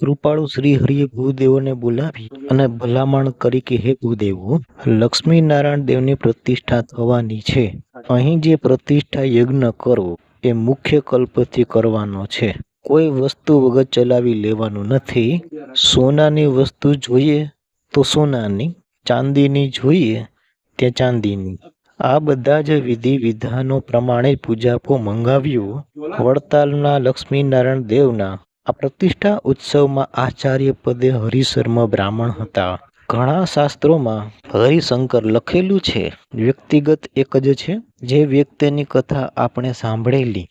કૃપાળુ શ્રી હરિએ ભૂદેવોને બોલાવી અને ભલામણ કરી કે, હે લક્ષ્મી નારાયણ દેવની પ્રતિષ્ઠા થવાની છે. અહીં જે પ્રતિષ્ઠા યજ્ઞ કરો, એ મુખ્ય કલ્પથી કરવાનો છે. કોઈ વસ્તુ વગર ચલાવી લેવાનું નથી. સોનાની વસ્તુ જોઈએ તો સોનાની, ચાંદીની જોઈએ તે ચાંદીની. આ બધા જ વિધિ વિધાનો પ્રમાણે પૂજાપો મંગાવ્યું. વડતાલના લક્ષ્મીનારાયણ દેવના આ પ્રતિષ્ઠા ઉત્સવમાં આચાર્ય પદે હરિશર્મા બ્રાહ્મણ હતા. ઘણા શાસ્ત્રોમાં હરિશંકર લખેલું છે. વ્યક્તિગત એક જ છે. જે વ્યક્તિની કથા આપણે સાંભળેલી.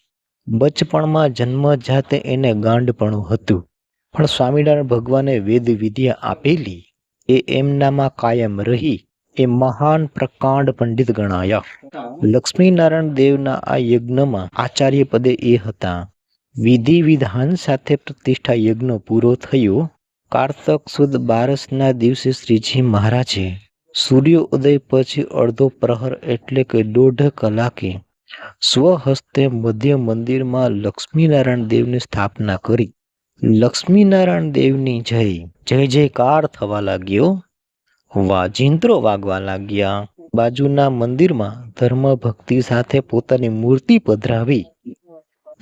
બચપણમાં જન્મ જાતે એને ગાંડપણું હતું. પણ સ્વામિનારાયણ ભગવાને વેદ વિદ્યા આપેલી. એ એમનામાં કાયમ રહી. એ મહાન પ્રકાંડ પંડિત ગણાયા. લક્ષ્મીનારાયણ દેવના આ યજ્ઞમાં આચાર્ય પદે એ હતા. વિધિ વિધાન સાથે પ્રતિષ્ઠા યજ્ઞ પૂરો થયો. કારતક સુદ બારસના દિવસે શ્રીજી મહારાજે સૂર્યોદય પછી અડધો પ્રહર એટલે કે દોઢ કલાકે સ્વહસ્તે મધ્ય મંદિરમાં લક્ષ્મીનારાયણ દેવની સ્થાપના કરી. લક્ષ્મીનારાયણ દેવની જય જય જયકાર થવા લાગ્યો. વાજિંત્રો વાગવા લાગ્યા. બાજુના મંદિરમાં ધર્મ ભક્તિ સાથે પોતાની મૂર્તિ પધરાવી.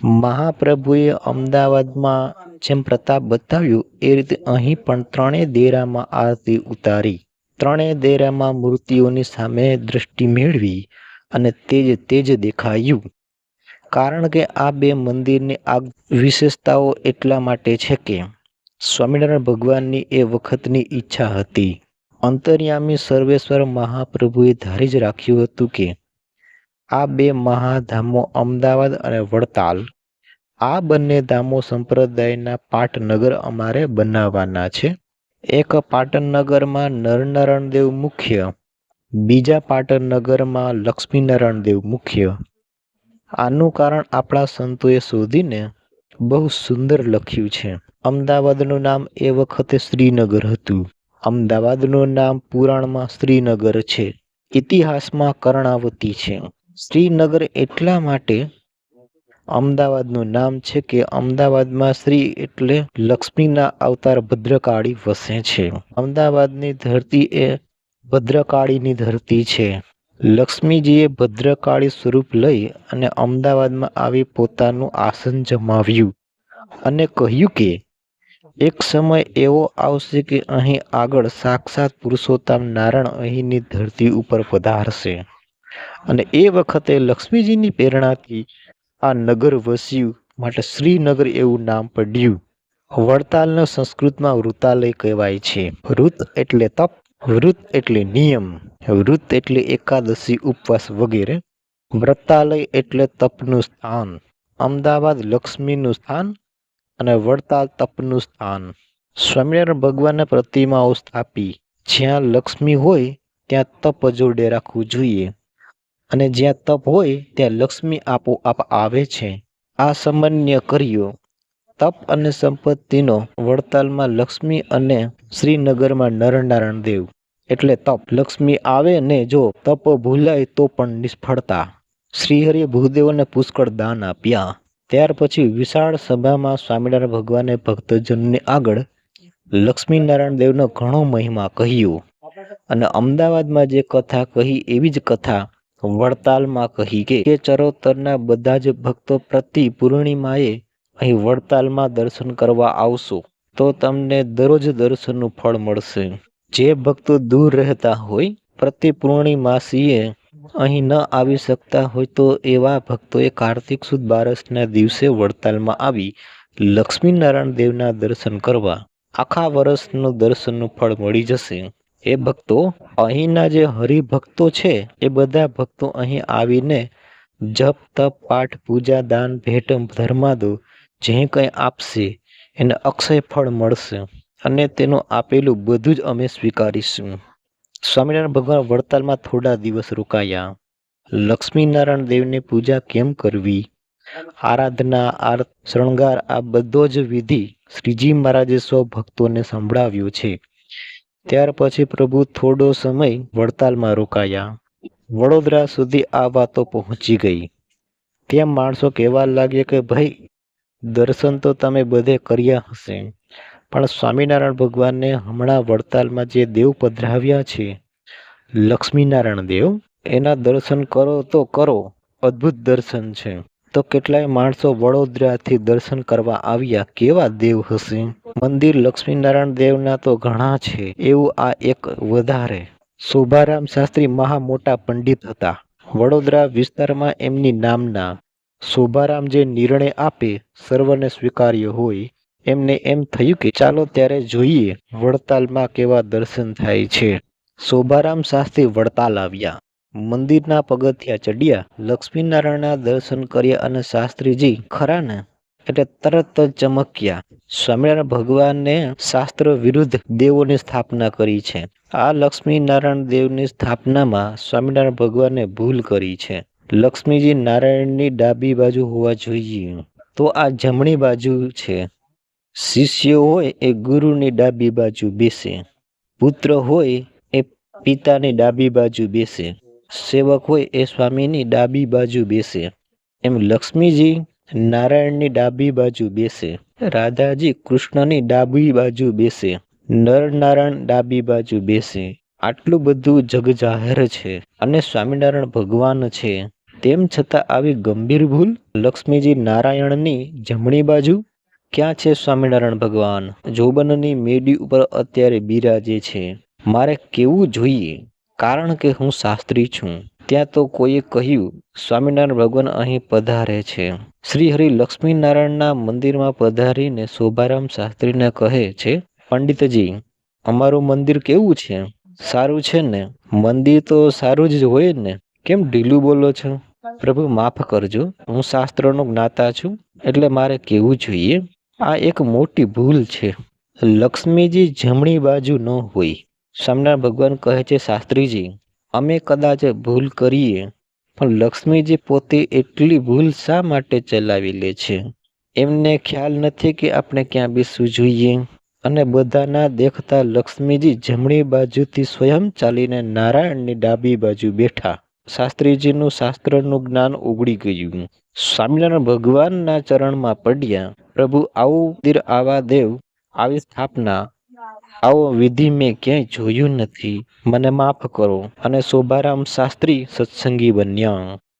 મહાપ્રભુએ અમદાવાદમાં જેમ પ્રતાપ બતાવ્યું, એ રીતે અહીં પણ ત્રણેય દેરામાં આરતી ઉતારી. ત્રણેય દેરામાં મૂર્તિઓની સામે દ્રષ્ટિ મેળવી અને તેજ તેજ દેખાયું. કારણ કે આ બે મંદિરની આ વિશેષતાઓ એટલા માટે છે કે, સ્વામિનારાયણ ભગવાનની એ વખતની ઈચ્છા હતી. અંતર્યામી સર્વેશ્વર મહાપ્રભુએ ધારી જ રાખ્યું હતું કે આ બે મહાધામો અમદાવાદ અને વડતાલ. આ બંને ધામો સંપ્રદાયના પાટનગર અમારે બનાવવાના છે. એક પાટનગરમાં નરનારાયણ દેવ મુખ્ય, બીજા પાટનગરમાં લક્ષ્મીનારાયણ દેવ મુખ્ય. આનું કારણ આપણા સંતોએ શોધીને બહુ સુંદર લખ્યું છે. અમદાવાદનું નામ એ વખતે શ્રીનગર હતું. અમદાવાદનું નામ પુરાણમાં શ્રીનગર છે. ઇતિહાસમાં કર્ણાવતી છે. શ્રીનગર એટલા માટે અમદાવાદનું નામ છે કે અમદાવાદમાં શ્રી એટલે લક્ષ્મીના અવતાર ભદ્રકાળી વસે છે. અમદાવાદની ધરતી એ ભદ્રકાળીની ધરતી છે. લક્ષ્મીજીએ ભદ્રકાળી સ્વરૂપ લઈ અને અમદાવાદમાં આવી પોતાનું આસન જમાવ્યું અને કહ્યું કે, એક સમય એવો આવશે કે અહીં આગળ સાક્ષાત પુરુષોત્તમ નારાયણ અહીંની ધરતી ઉપર પધારશે. અને એ વખતે લક્ષ્મીજીની પ્રેરણાથી આ નગર વસ્યું, માટે શ્રીનગર એવું નામ પડ્યું. વડતાલને સંસ્કૃતમાં વૃતાલય કહેવાય છે. વૃત એટલે તપ વૃત એટલે નિયમ વૃત એટલે એકાદશી ઉપવાસ વગેરે. વ્રતાલય એટલે તપનું સ્થાન, અમદાવાદ લક્ષ્મીનું સ્થાન અને વડતાલ તપનું સ્થાન. સ્વામિનારાયણ ભગવાનને પ્રતિમાઓ સ્થાપી. જ્યાં લક્ષ્મી હોય, ત્યાં તપ જોડે રાખવું જોઈએ. અને જ્યાં તપ હોય ત્યાં લક્ષ્મી આપોઆપ આવે છે. આ સામાન્ય કર્યો. તપ અને સંપત્તિનો વડતાલમાં લક્ષ્મી અને શ્રીનગરમાં નરનારાયણ દેવ. એટલે તપ. લક્ષ્મી આવે ને જો તપ ભૂલાય તો પણ નિષ્ફળતા. શ્રીહરિએ ભૂદેવોને પુષ્કળ દાન આપ્યા. ત્યાર પછી વિશાળ સભામાં સ્વામિનારાયણ ભગવાને ભક્તજનને આગળ લક્ષ્મીનારાયણ દેવનો ઘણો મહિમા કહ્યો. અને અમદાવાદમાં જે કથા કહી એવી જ કથા વડતાલમાં કહી કે ચરોતરના બધા જ ભક્તો પ્રતિ પૂર્ણિમાએ અહીં વડતાલમાં દર્શન કરવા આવશો, તો તમને દરરોજ દર્શનનું ફળ મળશે. જે ભક્તો દૂર રહેતા હોય, પ્રતિ પૂર્ણિમાસીએ અહીં ન આવી શકતા હોય તો એવા ભક્તોએ કાર્તિક સુદ બારસના દિવસે વડતાલમાં આવી લક્ષ્મીનારાયણ દેવના દર્શન કરવા. આખા વર્ષનું દર્શનનું ફળ મળી જશે. એ ભક્તો, અહીંના જે હરિભક્તો છે, એ બધા ભક્તો અહીં આવીને જપ, તપ, પાઠ, પૂજા, દાન, ભેટ, ધર્માદો જે કંઈ આપશે, એને અક્ષય ફળ મળશે અને તેનું આપેલું બધું જ અમે સ્વીકારીશું. સ્વામિનારાયણ ભગવાન વડતાલમાં થોડા દિવસ રોકાયા. લક્ષ્મીનારાયણ દેવની પૂજા કેમ કરવી? આરાધના, આર, શણગાર આ બધો જ વિધિ શ્રીજી મહારાજે સ્વભક્તોને ભક્તોને સંભળાવ્યો છે. ત્યાર પછી પ્રભુ થોડો સમય વડતાલમાં રોકાયા. વડોદરા સુધી આ વાતો પહોંચી ગઈ. ત્યાં માણસો કહેવા લાગ્યા કે, ભાઈ, દર્શન તો તમે બધે કર્યા હશે, પણ સ્વામિનારાયણ ભગવાનને હમણાં વડતાલમાં જે દેવ પધરાવ્યા છે, લક્ષ્મીનારાયણ દેવ, એના દર્શન કરો તો કરો, અદ્ભુત દર્શન છે. તો કેટલાય માણસો વડોદરાથી દર્શન કરવા આવ્યા. કેવા દેવ હશે? મંદિર લક્ષ્મીનારાયણ દેવના તો ઘણા છે. એવું આ એક વધારે. શોભારામ શાસ્ત્રી મહા મોટા પંડિત હતા. વડોદરા વિસ્તારમાં એમની નામના. શોભારામ જે નિર્ણય આપે, સર્વને સ્વીકાર્ય હોય. એમને એમ થયું કે ચાલો ત્યારે જોઈએ વડતાલમાં કેવા દર્શન થાય છે. શોભારામ શાસ્ત્રી વડતાલ આવ્યા. મંદિરના પગથિયા ચડ્યા લક્ષ્મીનારાયણના દર્શન કર્યા અને શાસ્ત્રીજી ખરાને એટલે તરત જ ચમક્યા. સ્વામિનારાયણ ભગવાનને શાસ્ત્ર વિરુદ્ધ દેવોની સ્થાપના કરી છે. આ લક્ષ્મીનારાયણ દેવની સ્થાપનામાં સ્વામિનારાયણ ભગવાને ભૂલ કરી છે. લક્ષ્મીજી નારાયણની ડાબી બાજુ હોવા જોઈએ. તો આ જમણી બાજુ છે. શિષ્ય હોય એ ગુરુની ડાબી બાજુ બેસે. પુત્ર હોય એ પિતાની ડાબી બાજુ બેસે. સેવક હોય એ સ્વામીની ડાબી બાજુ બેસે. એમ લક્ષ્મીજી નારાયણની ડાબી બાજુ બેસે. રાધાજી કૃષ્ણની ડાબી બાજુ બેસે. નરનારાયણ ડાબી બાજુ બેસે. આટલું બધું જગ જાહેર છે અને સ્વામિનારાયણ ભગવાન છે. તેમ છતાં આવી ગંભીર ભૂલ લક્ષ્મીજી નારાયણની જમણી બાજુ? ક્યાં છે સ્વામિનારાયણ ભગવાન? જોબનની મેડી ઉપર અત્યારે બિરાજે છે. મારે કેવું જોઈએ? કારણ કે હું શાસ્ત્રી છું. ત્યાં તો કોઈએ કહ્યું, સ્વામિનારાયણ ભગવાન અહીં પધારે છે. શ્રી હરિ લક્ષ્મીનારાયણના મંદિરમાં પધારીને શોભારામ શાસ્ત્રીને કહે છે, પંડિતજી, અમારું મંદિર કેવું છે? સારું છે ને? મંદિર તો સારું જ હોય ને? કેમ ઢીલું બોલો છો? પ્રભુ, માફ કરજો. હું શાસ્ત્રનો જ્ઞાતા છું, એટલે મારે કેવું જોઈએ? આ એક મોટી ભૂલ છે. લક્ષ્મીજી જમણી બાજુ ન હોય. સ્વામિનારાયણ ભગવાન કહે છે, શાસ્ત્રીજી, અમે કદાચ ભૂલ કરીએ, પણ લક્ષ્મીજી પોતે એટલી ભૂલ શા માટે ચલાવી લે છે? એમને ખ્યાલ નથી કે આપણે ક્યાં બેસવું જોઈએ. અને બધાના દેખતા લક્ષ્મીજી જમણી બાજુથી સ્વયં ચાલીને નારાયણની ડાબી બાજુ બેઠા. શાસ્ત્રીજીનું શાસ્ત્રનું જ્ઞાન ઉગડી ગયું. સ્વામિનારાયણ ભગવાનના ચરણમાં પડ્યા. પ્રભુ, આવું તીર આવા દેવ, આવી સ્થાપના આવો વિધિ મેં ક્યાંય જોયું નથી. મને માફ કરો અને શોભારામ શાસ્ત્રી સત્સંગી બન્યા.